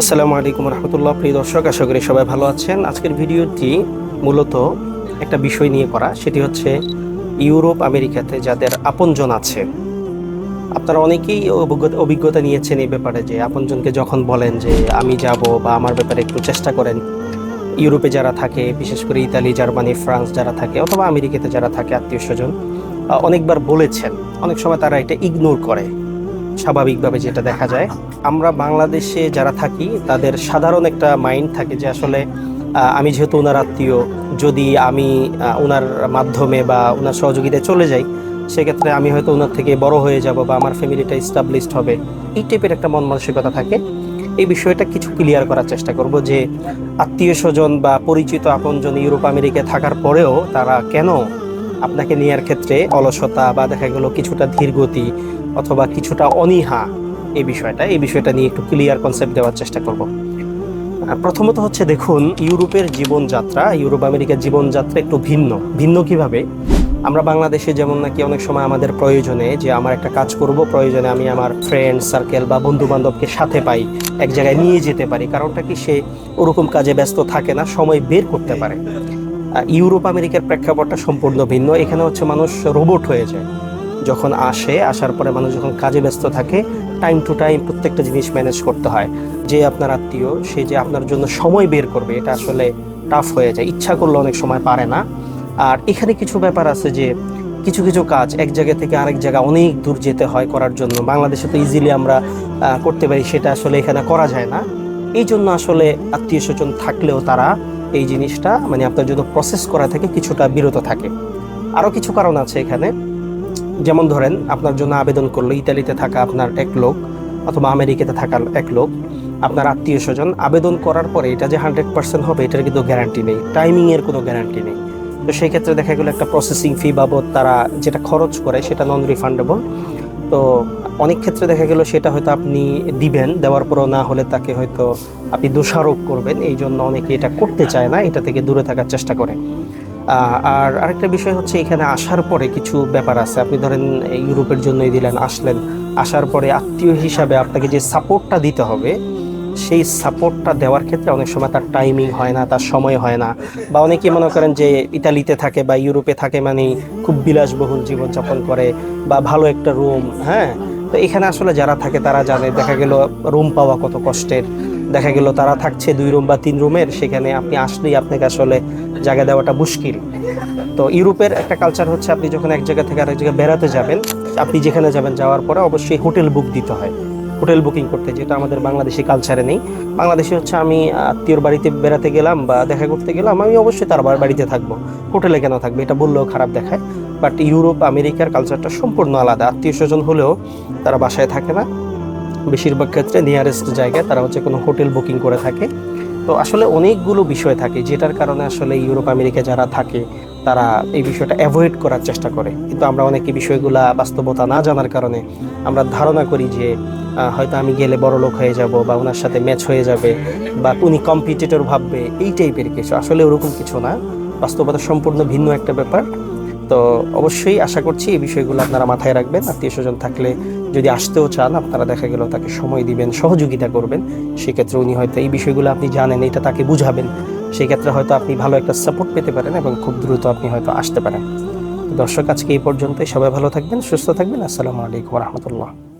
আসসালামু আলাইকুম রহমতুল্লাহ। প্রিয় দর্শক, আশা করি সবাই ভালো আছেন। আজকের ভিডিওটি মূলত একটা বিষয় নিয়ে করা। সেটি হচ্ছে ইউরোপ, আমেরিকাতে যাদের আপনজন আছে। আপনারা অনেকেই অভিজ্ঞতা অভিজ্ঞতা নিয়েছেন এই ব্যাপারে যে আপনজনকে যখন বলেন যে আমি যাব বা আমার ব্যাপারে একটু চেষ্টা করেন, ইউরোপে যারা থাকে, বিশেষ করে ইতালি, জার্মানি, ফ্রান্স যারা থাকে, অথবা আমেরিকাতে যারা থাকে, আত্মীয় স্বজন অনেকবার বলেছেন। অনেক সময় তারা এটা ইগনোর করে। স্বাভাবিকভাবে যেটা দেখা যায়। আমরা বাংলাদেশে যারা থাকি, তাদের সাধারণ একটা মাইন্ড থাকে যে আসলে আমি যেহেতু ওনার আত্মীয়, যদি আমি ওনার মাধ্যমে বা ওনার সহযোগিতায় চলে যাই, সেক্ষেত্রে আমি হয়তো ওনার থেকে বড় হয়ে যাব বা আমার ফ্যামিলিটা স্টাবলিশড হবে। এই টাইপের একটা মন মানসিকতা থাকে। এই বিষয়টা কিছু ক্লিয়ার করার চেষ্টা করব যে, আত্মীয় স্বজন বা পরিচিত আপনজন ইউরোপ, আমেরিকায় থাকার পরেও তারা কেন আপনাকে নেওয়ার ক্ষেত্রে অলসতা বা দেখা গেল কিছুটা ধীরগতি অথবা কিছুটা অনীহা এই বিষয়টা এই বিষয়টা নিয়ে একটু ক্লিয়ার কনসেপ্ট দেওয়ার চেষ্টা করব। প্রথমত হচ্ছে দেখুন, ইউরোপের জীবনযাত্রা, ইউরোপ আমেরিকার জীবনযাত্রা একটু ভিন্ন। ভিন্ন কীভাবে? আমরা বাংলাদেশে যেমন নাকি অনেক সময় আমাদের প্রয়োজনে যে আমার একটা কাজ করব, প্রয়োজনে আমি আমার ফ্রেন্ড সার্কেল বা বন্ধু বান্ধবকে সাথে পাই, এক জায়গায় নিয়ে যেতে পারি। কারণটা কি? সে ওরকম কাজে ব্যস্ত থাকে না, সময় বের করতে পারে। ইউরোপ আমেরিকার প্রেক্ষাপটটা সম্পূর্ণ ভিন্ন। এখানে হচ্ছে মানুষ রোবট হয়ে যায়। যখন আসে, আসার পরে মানুষ যখন কাজে ব্যস্ত থাকে টাইম টু টাইম প্রত্যেকটা জিনিস ম্যানেজ করতে হয়। যে আপনার আত্মীয়, সে যে আপনার জন্য সময় বের করবে, এটা আসলে টাফ হয়ে যায়। ইচ্ছা করলে অনেক সময় পারে না। আর এখানে কিছু ব্যাপার আছে যে, কিছু কিছু কাজ এক জায়গা থেকে আরেক জায়গা অনেক দূর যেতে হয় করার জন্য। বাংলাদেশে তো ইজিলি আমরা করতে পারি, সেটা আসলে এখানে করা যায় না। এই জন্য আসলে আত্মীয় স্বজন থাকলেও তারা এই জিনিসটা মানে আপনার জন্য প্রসেস করা থেকে কিছুটা বিরত থাকে। আরও কিছু কারণ আছে এখানে। যেমন ধরেন, আপনার জন্য আবেদন করল, ইতালিতে থাকা আপনার এক লোক অথবা আমেরিকাতে থাকা এক লোক, আপনার আত্মীয় স্বজন, আবেদন করার পরে এটা যে হান্ড্রেড পার্সেন্ট হবে, এটার কিন্তু গ্যারান্টি নেই টাইমিংয়ের কোনো গ্যারান্টি নেই। তো সেই ক্ষেত্রে দেখা গেলো একটা প্রসেসিং ফি বাবদ তারা যেটা খরচ করে সেটা নন রিফান্ডেবল তো অনেক ক্ষেত্রে দেখা গেল সেটা হয়তো আপনি দিবেন, দেওয়ার পরও না হলে তাকে হয়তো আপনি দোষারোপ করবেন, এই জন্য অনেকে এটা করতে চায় না, এটা থেকে দূরে থাকার চেষ্টা করে। আর আরেকটা বিষয় হচ্ছে এখানে আসার পরে কিছু ব্যাপার আছে। আপনি ধরেন ইউরোপের জন্যই দিলেন, আসলেন। আসার পরে আত্মীয় হিসাবে আপনাকে যে সাপোর্টটা দিতে হবে, সেই সাপোর্টটা দেওয়ার ক্ষেত্রে অনেক সময় তার টাইমিং হয় না, তার সময় হয় না। বা অনেকেই মনে করেন যে ইতালিতে থাকে বা ইউরোপে থাকে মানে খুব বিলাসবহুল জীবনযাপন করে বা ভালো একটা রুম হ্যাঁ? তো এখানে আসলে যারা থাকে তারা জানে, দেখা গেল রুম পাওয়া কত কষ্টের। দেখা গেল তারা থাকছে দুই রুম বা তিন রুমের, সেখানে আপনি আসলেই আপনাকে আসলে জায়গা দেওয়াটা মুশকিল। তো ইউরোপের একটা কালচার হচ্ছে আপনি যখন এক জায়গা থেকে আরেক জায়গায় বেড়াতে যাবেন, আপনি যেখানে যাবেন যাওয়ার পরে অবশ্যই হোটেল বুক দিতে হয়। হোটেল বুকিং করতে, যেটা আমাদের বাংলাদেশি কালচারে নেই। বাংলাদেশে হচ্ছে আমি আত্মীয়র বাড়িতে বেড়াতে গেলাম বা দেখা করতে গেলাম, আমি অবশ্যই তার বাড়িতে থাকব। হোটেলে কেন থাকবে? এটা বললেও খারাপ দেখায়। বাট ইউরোপ, আমেরিকার কালচারটা সম্পূর্ণ আলাদা। আত্মীয় স্বজন হলেও তারা বাসায় থাকে না। বেশিরভাগ ক্ষেত্রে নিয়ারেস্ট জায়গায় তারা হচ্ছে কোনো হোটেল বুকিং করে থাকে। তো আসলে অনেকগুলো বিষয় থাকে, যেটার কারণে আসলে ইউরোপ, আমেরিকা যারা থাকে, তারা এই বিষয়টা অ্যাভয়েড করার চেষ্টা করে। কিন্তু আমরা অনেকে বিষয়গুলা বাস্তবতা না জানার কারণে আমরা ধারণা করি যে হয়তো আমি গেলে বড় লোক হয়ে যাব বা ওনার সাথে ম্যাচ হয়ে যাবে বা উনি কম্পিটিটর ভাববে, এই টাইপের কিছু। আসলে ওরকম কিছু না। বাস্তবতা সম্পূর্ণ ভিন্ন একটা ব্যাপার। তো অবশ্যই আশা করছি এই বিষয়গুলো আপনারা মাথায় রাখবেন। আত্মীয় স্বজন থাকলে যদি আসতেও চান, আপনারা দেখা গেল তাকে সময় দিবেন, সহযোগিতা করবেন। সেক্ষেত্রে উনি হয়তো এই বিষয়গুলো আপনি জানেন, এটা তাকে বুঝাবেন। সেক্ষেত্রে হয়তো আপনি ভালো একটা সাপোর্ট পেতে পারেন এবং খুব দ্রুত আপনি হয়তো আসতে পারেন। দর্শক, আজকে এই পর্যন্তই। সবাই ভালো থাকবেন, সুস্থ থাকবেন। আসসালামু আলাইকুম রহমতুল্লাহ।